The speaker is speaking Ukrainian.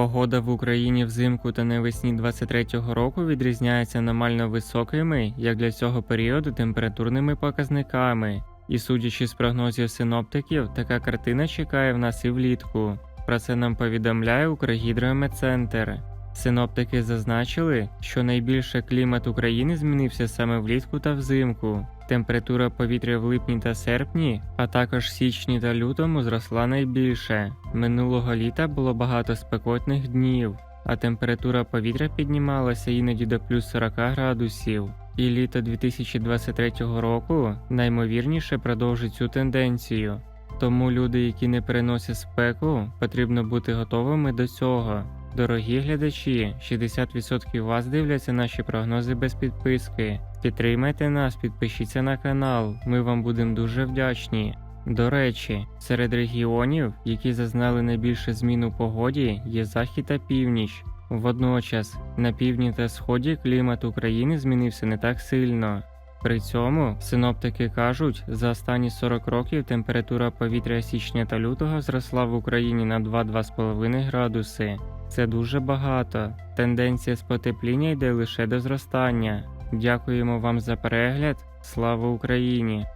Погода в Україні взимку та навесні 23-го року відрізняється аномально високими, як для цього періоду, температурними показниками. І судячи з прогнозів синоптиків, така картина чекає в нас і влітку. Про це нам повідомляє Укргідрометцентр. Синоптики зазначили, що найбільше клімат України змінився саме влітку та взимку. Температура повітря в липні та серпні, а також січні та лютому зросла найбільше. Минулого літа було багато спекотних днів, а температура повітря піднімалася іноді до плюс 40 градусів. І літо 2023 року наймовірніше продовжить цю тенденцію. Тому люди, які не переносять спеку, потрібно бути готовими до цього. Дорогі глядачі, 60% вас дивляться наші прогнози без підписки. Підтримайте нас, підпишіться на канал, ми вам будемо дуже вдячні. До речі, серед регіонів, які зазнали найбільше змін у погоді, є захід та північ. Водночас, на півдні та сході клімат України змінився не так сильно. При цьому синоптики кажуть, за останні 40 років температура повітря січня та лютого зросла в Україні на 2-2,5 градуси. Це дуже багато. Тенденція з потепління йде лише до зростання. Дякуємо вам за перегляд. Слава Україні!